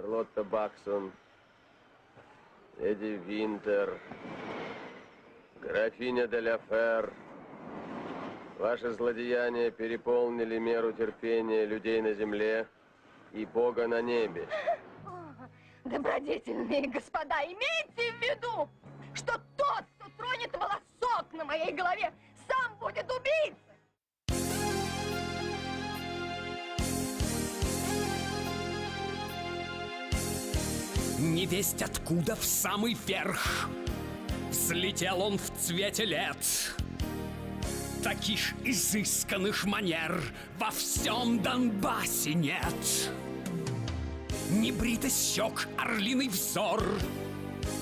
Шарлотта Баксон, леди Винтер, графиня де. Ваши злодеяния переполнили меру терпения людей на земле и Бога на небе. Добродетельные господа, имейте в виду, что тот, кто тронет волосок на моей голове, сам будет убийцей. Невесть откуда в самый верх. Взлетел он в цвете лет. Таких изысканных манер Во всем Донбассе нет. Небритость щек, орлиный взор.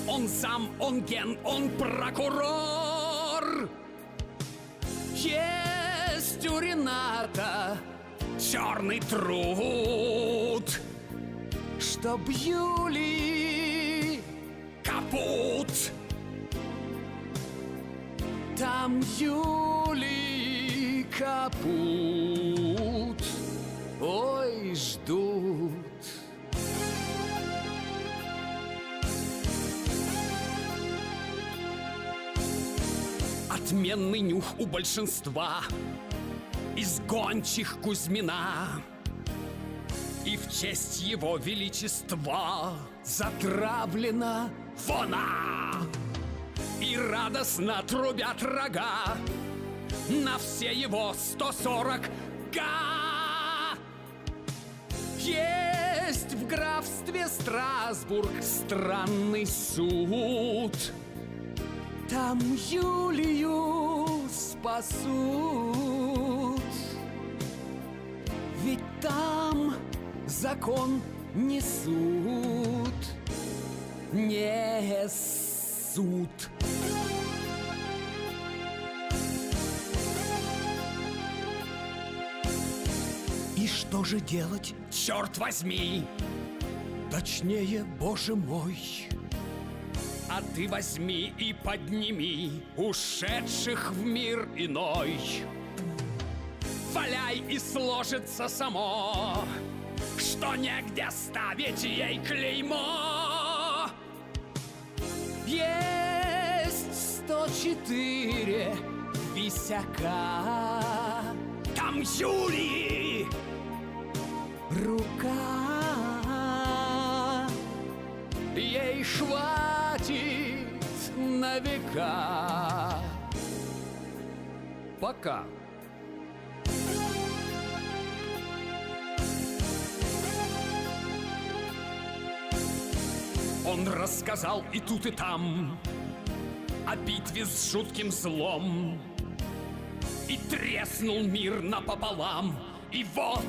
Он зам, он ген, он прокурор. Есть у Рената черный труд Чтоб Юли капут. Там Юли капут. Ой, ждут. Отменный нюх у большинства Из гончих Кузьмина и в честь его величества Затравлена вона. И радостно трубят рога На все его 140 га. Есть в графстве Страсбург странный суд. Там Юлию спасут. Ведь там закон несут, не суд. И что же делать, черт возьми? Точнее, боже мой, а ты возьми и подними ушедших в мир иной. Валяй и сложится само Что негде ставить ей клеймо. Есть сто четыре висяка. Там Юлии рука. Ей хватит на века. Пока. Он рассказал и тут, и там О битве с жутким злом. И треснул мир напополам. И вот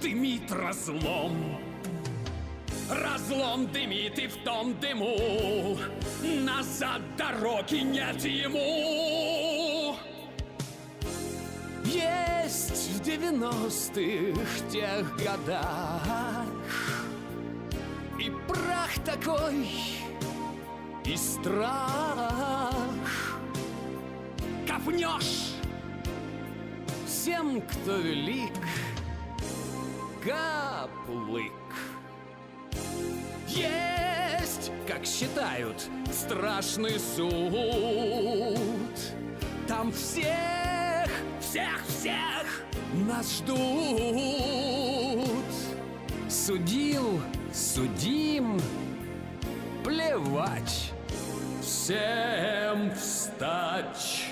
дымит разлом. Разлом дымит и в том дыму. Назад дороги нет ему. Есть в девяностых тех годах такой, и страх. Копнешь всем, кто велик, Гаплык Есть, как считают, страшный суд. Там всех, всех, всех нас ждут. Судил судим, плевать, всем встать.